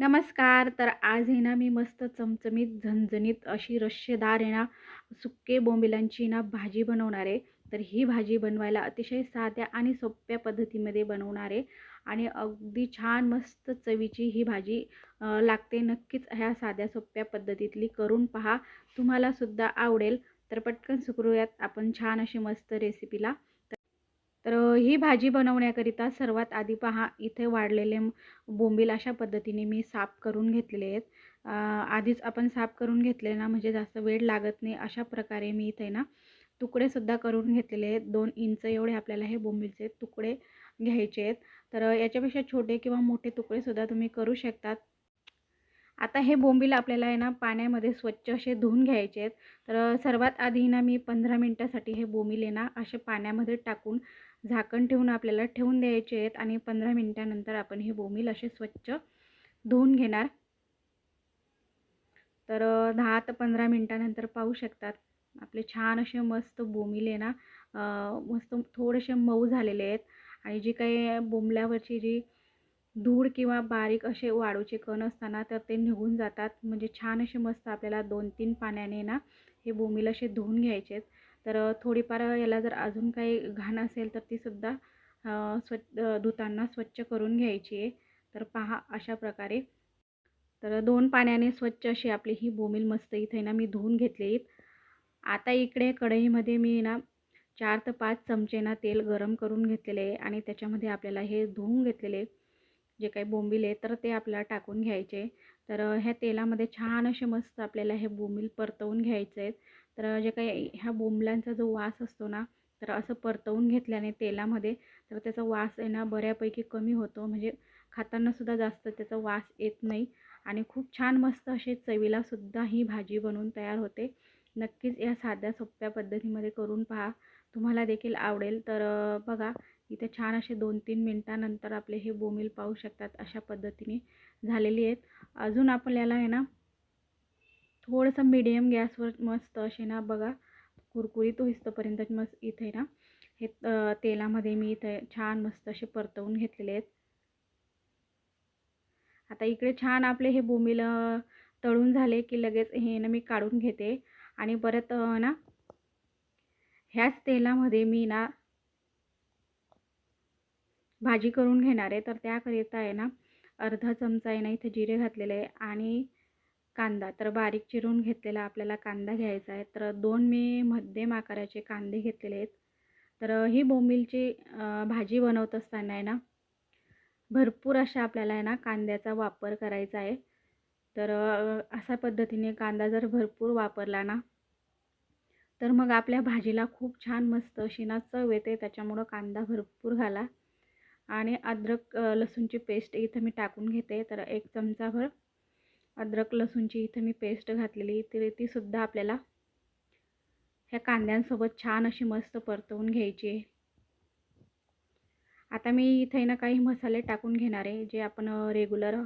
नमस्कार. तर आज आहे ना मी मस्त चमचमीत झणझणीत अशी रश्शेदार आहे ना सुके बोंबिलांची ना भाजी बनवणार आहे. तर ही भाजी बनवायला अतिशय साध्या आणि सोप्या पद्धतीमध्ये बनवणार आहे. आणि अगदी छान मस्त चवीची ही भाजी लागते. नक्कीच ह्या साध्या सोप्या पद्धतीतली करून पहा. तुम्हालासुद्धा आवडेल. तर पटकन सुकरूयात आपण छान अशी मस्त रेसिपीला तर ही भाजी बनवण्याकरिता सर्वात आधी पहा इथे वाढलेले बोंबील अशा पद्धतीने मी साफ करून घेतलेले आहेत. आधीच आपण साफ करून घेतले ना म्हणजे जास्त वेळ लागत नाही अशा प्रकारे मी इथे ना तुकडेसुद्धा करून घेतलेले आहेत. दोन इंच एवढे आपल्याला हे बोंबीलचे तुकडे घ्यायचे आहेत. तर याच्यापेक्षा छोटे किंवा मोठे तुकडेसुद्धा तुम्ही करू शकतात. आता हे बोंबील आपल्याला आहे ना पाण्यामध्ये स्वच्छ असे धुवून घ्यायचे आहेत. तर सर्वात आधी ना मी पंधरा मिनटासाठी हे बोंबील आहे ना असे पाण्यामध्ये टाकून झाकण ठेवून आपल्याला ठेवून द्यायचे आहेत आणि पंधरा मिनटानंतर आपण हे बोंबील असे स्वच्छ धुवून घेणार. तर दहा ते पंधरा मिनटानंतर पाहू शकतात. आपले छान असे मस्त बोंबील आहे ना मस्त थोडेसे मऊ झालेले आहेत. आणि जी काही बोंबल्यावरची जी धूळ किंवा बारीक असे वाळूचे कण असताना तर ते निघून जातात. म्हणजे छान असे मस्त आपल्याला दोन तीन पाण्याने ना हे बोंबील असे धुवून घ्यायचे आहेत. तर थोडीफार याला जर अजून काही घाण असेल तर तीसुद्धा स्वच्छ धुताना स्वच्छ करून घ्यायची आहे. तर पहा अशा प्रकारे. तर दोन पाण्याने स्वच्छ अशी आपली ही बोंबील मस्त इथे ना मी धुवून घेतली आता इकडे कढईमध्ये मी ना चार ते पाच चमचे ना तेल गरम करून घेतलेले आहे आणि त्याच्यामध्ये आपल्याला हे धुवून घेतलेले जे काही बोंबील आहे तर ते आपल्याला टाकून घ्यायचे तर ह्या तेलामध्ये छान असे मस्त आपल्याला हे बोंबील परतवून घ्यायचे आहेत. तर जे काही ह्या बोंबलांचा जो वास असतो ना तर असं परतवून घेतल्याने तेलामध्ये तर त्याचा वास आहे ना बऱ्यापैकी कमी होतो. म्हणजे खातानासुद्धा जास्त त्याचा वास येत नाही आणि खूप छान मस्त असे चवीलासुद्धा ही भाजी बनवून तयार होते. नक्कीच या साध्या सोप्या पद्धतीमध्ये करून पहा. तुम्हाला देखील आवडेल. तर बघा इथे छान असे दोन तीन मिनटानंतर आपले हे बोंबील पाहू शकतात अशा पद्धतीने झालेली आहेत. अजून आपल्याला आहे ना थोडंसं मीडियम गॅसवर मस्त असे ना बघा कुरकुरीत होईस्तपर्यंत मस्त इथे ना हे तेलामध्ये मी इथे छान मस्त असे परतवून घेतलेले आहेत. आता इकडे छान आपले हे बोंबील तळून झाले की लगेच हे ना मी काढून घेते. आणि परत ना ह्याच तेलामध्ये मी ना भाजी करून घेणार आहे. तर त्याकरिता आहे ना अर्धा चमचा आहे ना इथे जिरे घातलेले आहे. आणि कांदा. तर बारीक चिरून घेतलेला आपल्याला कांदा घ्यायचा आहे. तर दोन मी मध्यम आकाराचे कांदे घेतलेले आहेत. तर ही बोंबीलची भाजी बनवत असताना आहे ना भरपूर अशा आपल्याला आहे ना कांद्याचा वापर करायचा आहे. तर अशा पद्धतीने कांदा जर भरपूर वापरला ना तर मग आपल्या भाजीला खूप छान मस्त अशी ना चव येते. त्याच्यामुळं कांदा भरपूर घाला. आणि अद्रक लसूणची पेस्ट इथं मी टाकून घेते. तर एक चमचाभर अद्रक लसूणची इथं मी पेस्ट घातलेली. तर तीसुद्धा आपल्याला ह्या कांद्यांसोबत छान अशी मस्त परतवून घ्यायची आहे. आता मी इथे ना काही मसाले टाकून घेणार आहे जे आपण रेग्युलर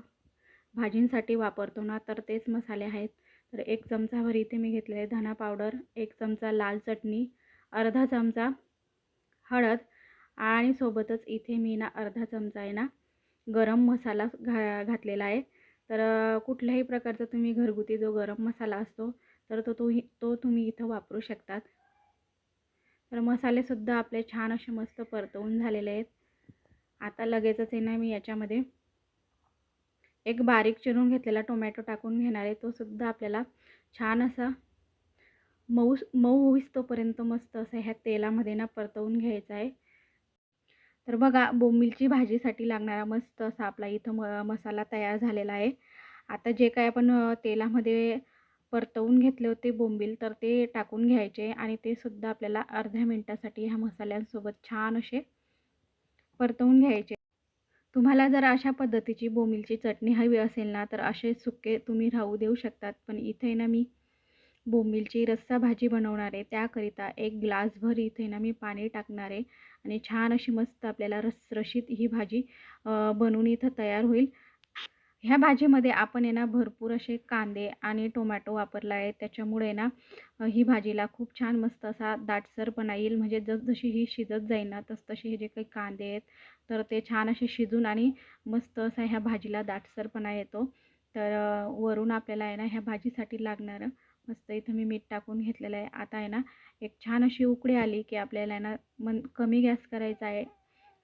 भाजींसाठी वापरतो ना तर तेच मसाले आहेत. तर एक चमचाभर इथे मी घेतलेले आहे धना पावडर एक चमचा लाल चटणी अर्धा चमचा हळद आणि सोबतच इथे मी ना अर्धा चमचा आहे ना गरम मसाला घा घातलेला आहे. तर कुठल्याही प्रकारचा तुम्ही घरगुती जो गरम मसाला असतो तर तो तो तो तुम्ही इथं वापरू शकतात. तर मसालेसुद्धा आपले छान असे मस्त परतवून झालेले आहेत. आता लगेचच आहे ना मी याच्यामध्ये एक बारीक चिरून घेतलेला टोमॅटो टाकून घेणार आहे. तो सुद्धा आपल्याला छान असा मऊ मऊ होईस तोपर्यंत मस्त असं ह्या तेलामध्ये ना परतवून घ्यायचा आहे. तर बघा बोंबीलची भाजीसाठी लागणारा मस्त असा आपला इथं म मसाला तयार झालेला आहे. आता जे काय आपण तेलामध्ये परतवून घेतले होते बोंबील तर ते टाकून घ्यायचे आणि ते सुद्धा आपल्याला अर्ध्या मिनटासाठी ह्या मसाल्यांसोबत छान असे परतवून घ्यायचे. तुम्हाला जर अशा पद्धतीची बोंबीलची चटणी हवी असेल ना तर असे सुके तुम्ही राहू देऊ शकतात. पण इथे ना मी बोंबीलची रस्सा भाजी बनवणार आहे. त्याकरिता एक ग्लासभर इथे ना मी पाणी टाकणार आहे. आणि छान अशी मस्त आपल्याला रसरशीत ही भाजी बनवून इथं तयार होईल. ह्या भाजीमध्ये आपण आहे ना भरपूर असे कांदे आणि टोमॅटो वापरला आहे. त्याच्यामुळे ना ही भाजीला खूप छान मस्त असा दाटसरपणा येईल. म्हणजे जसजशी ही शिजत जाईल ना तसतसे हे जे काही कांदे आहेत तर ते छान असे शिजून आणि मस्त असा ह्या भाजीला दाटसरपणा येतो. तर वरून आपल्याला आहे ना ह्या भाजीसाठी लागणारं मस्त इथं मी मीठ टाकून घेतलेलं आहे. आता आहे ना एक छान अशी उकडी आली की आपल्याला आहे ना मन कमी गॅस करायचा आहे.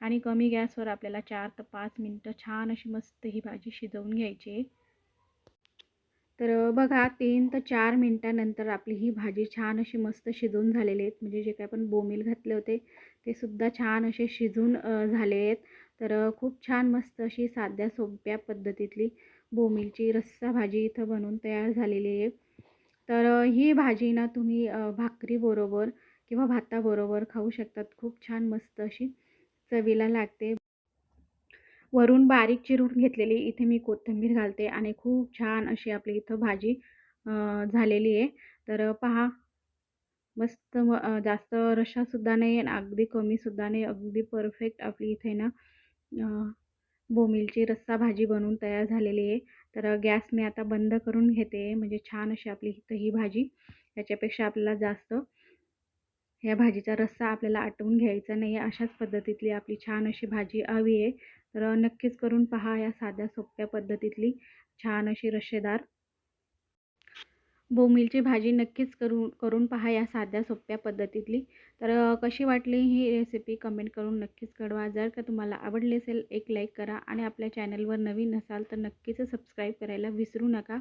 आणि कमी गॅसवर आपल्याला चार ते पाच मिनटं छान अशी मस्त ही भाजी शिजवून घ्यायची. आहे तर बघा तीन ते चार मिनटानंतर आपली ही भाजी छान अशी मस्त शिजून झालेली आहेत. म्हणजे जे काय आपण बोमील घातले होते ते सुद्धा छान असे शिजून झाले आहेत. तर खूप छान मस्त अशी साध्या सोप्या पद्धतीतली बोमीलची रस्सा भाजी इथं बनवून तयार झालेली आहे. तर ही भाजी ना तुम्ही भाकरीबरोबर किंवा भाताबरोबर खाऊ शकतात. खूप छान मस्त अशी चवीला लागते. वरून बारीक चिरून घेतलेली इथे मी कोथिंबीर घालते आणि खूप छान अशी आपली इथं भाजी झालेली आहे. तर पहा. मस्त म जास्त रशासुद्धा नाही आणि अगदी कमीसुद्धा नाही. अगदी परफेक्ट आपली इथे ना बोमिलची रस्सा भाजी बनवून तयार झालेली आहे. तर गॅस मी आता बंद करून घेते. म्हणजे छान अशी आपली इथं ही भाजी. याच्यापेक्षा आपल्याला जास्त ह्या भाजीचा रस्सा आपल्याला आटवून घ्यायचा नाही. आहे अशाच पद्धतीतली आपली छान अशी भाजी हवी आहे. तर नक्कीच करून पहा या साध्या सोप्या पद्धतीतली छान अशी रश्शेदार. बोमिलची भाजी नक्कीच करून करून पहा या साध्या सोप्या पद्धतीतली. तर कशी वाटली ही रेसिपी कमेंट करून नक्कीच कळवा. जर का तुम्हाला आवडली असेल एक लाईक करा. आणि आपल्या चॅनलवर नवीन असाल तर नक्कीच सबस्क्राईब करायला विसरू नका.